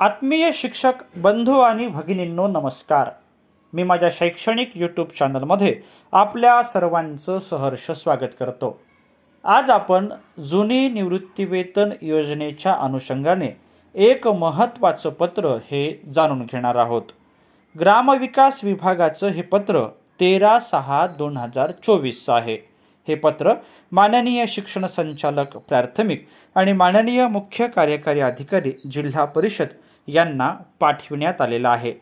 आत्मीय शिक्षक बंधू आणि भगिनींनो नमस्कार. मी माझ्या शैक्षणिक यूट्यूब चॅनलमध्ये आपल्या सर्वांचं सहर्ष स्वागत करतो. आज आपण जुनी निवृत्तीवेतन योजनेच्या अनुषंगाने एक महत्त्वाचं पत्र हे जाणून घेणार आहोत. ग्रामविकास विभागाचं हे पत्र तेरा सहा दोन हजार चोवीसचं आहे. हे पत्र माननीय शिक्षण संचालक प्राथमिक आणि माननीय मुख्य कार्यकारी अधिकारी जिल्हा परिषद यांना पाठविण्यात आलेलं आहे.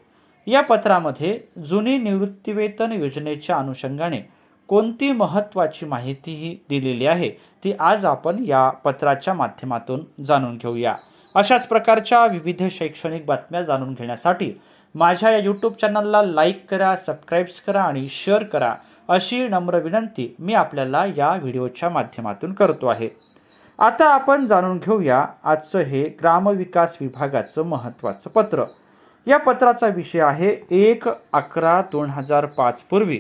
या पत्रामध्ये जुनी निवृत्तीवेतन योजनेच्या अनुषंगाने कोणती महत्त्वाची माहितीही दिलेली आहे ती आज आपण या पत्राच्या माध्यमातून जाणून घेऊया. अशाच प्रकारच्या विविध शैक्षणिक बातम्या जाणून घेण्यासाठी माझ्या या यूट्यूब चॅनलला लाईक करा सबस्क्राईब्स करा आणि शेअर करा अशी नम्र विनंती मी आपल्याला या व्हिडिओच्या माध्यमातून करतो आहे. आता आपण जाणून घेऊया आजचं हे ग्रामविकास विभागाचं महत्त्वाचं पत्र. या पत्राचा विषय आहे एक अकरा दोन हजार पाच पूर्वी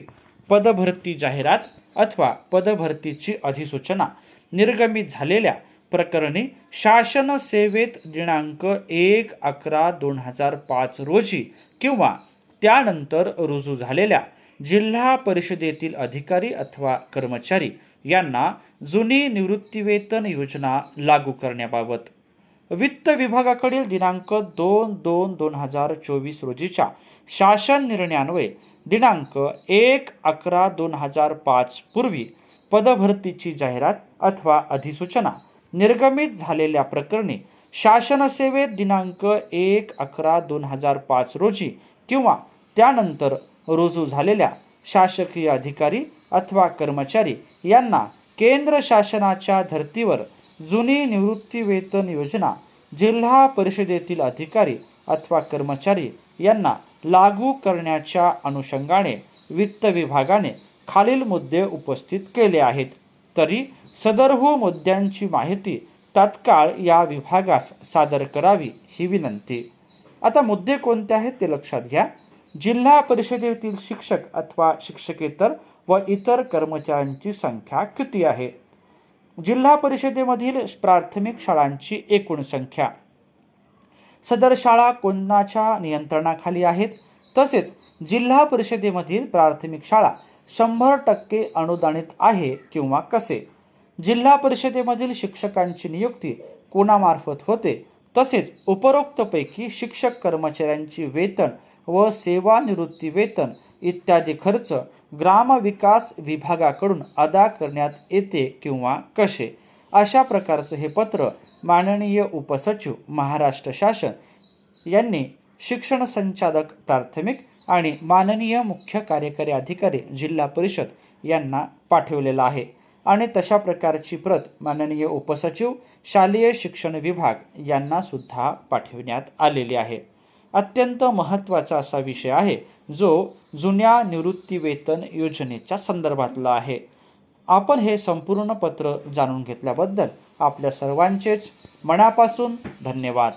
पदभरती जाहिरात अथवा पदभरतीची अधिसूचना निर्गमित झालेल्या प्रकरणी शासन सेवेत दिनांक एक अकरा दोन हजार पाच रोजी किंवा त्यानंतर रुजू झालेल्या जिल्हा परिषदेतील अधिकारी अथवा कर्मचारी यांना जुनी निवृत्तीवेतन योजना लागू करण्याबाबत. वित्त विभागाकडील दिनांक दोन दोन दोन हजार चोवीस रोजीच्या शासन निर्णयान्वये दिनांक एक अकरा दोन हजार पाच पूर्वी पदभरतीची जाहिरात अथवा अधिसूचना निर्गमित झालेल्या प्रकरणी शासनसेवेत दिनांक एक अकरा दोन हजार पाच रोजी किंवा त्यानंतर रुजू झालेल्या शासकीय अधिकारी अथवा कर्मचारी यांना केंद्र शासनाच्या धर्तीवर जुनी निवृत्ती वेतन योजना जिल्हा परिषदेतील अधिकारी अथवा कर्मचारी यांना लागू करण्याच्या अनुषंगाने वित्त विभागाने खालील मुद्दे उपस्थित केले आहेत. तरी सदरहू हो मुद्द्यांची माहिती तात्काळ या विभागास सादर करावी ही विनंती. आता मुद्दे कोणते आहेत ते लक्षात घ्या. जिल्हा परिषदेतील शिक्षक अथवा शिक्षकेतर व इतर कर्मचाऱ्यांची संख्या किती आहे? जिल्हा परिषदेमधील प्राथमिक शाळांची एकूण संख्या. सदर शाळा कोणाच्या नियंत्रणाखाली आहेत? तसेच जिल्हा परिषदेमधील प्राथमिक शाळा शंभर टक्के अनुदानित आहे किंवा कसे? जिल्हा परिषदेमधील शिक्षकांची नियुक्ती कोणामार्फत होते? तसेच उपरोक्तपैकी शिक्षक कर्मचाऱ्यांची वेतन व सेवानिवृत्ती वेतन इत्यादी खर्च ग्रामविकास विभागाकडून अदा करण्यात येते किंवा कसे? अशा प्रकारचं हे पत्र माननीय उपसचिव महाराष्ट्र शासन यांनी शिक्षण संचालक प्राथमिक आणि माननीय मुख्य कार्यकारी अधिकारी जिल्हा परिषद यांना पाठवलेलं आहे. आणि तशा प्रकारची प्रत माननीय उपसचिव शालेय शिक्षण विभाग यांना सुद्धा पाठविण्यात आलेली आहे. अत्यंत महत्त्वाचा असा विषय आहे जो जुन्या निवृत्तीवेतन योजनेच्या संदर्भातला आहे. आपण हे संपूर्ण पत्र जाणून घेतल्याबद्दल आपल्या सर्वांचेच मनापासून धन्यवाद.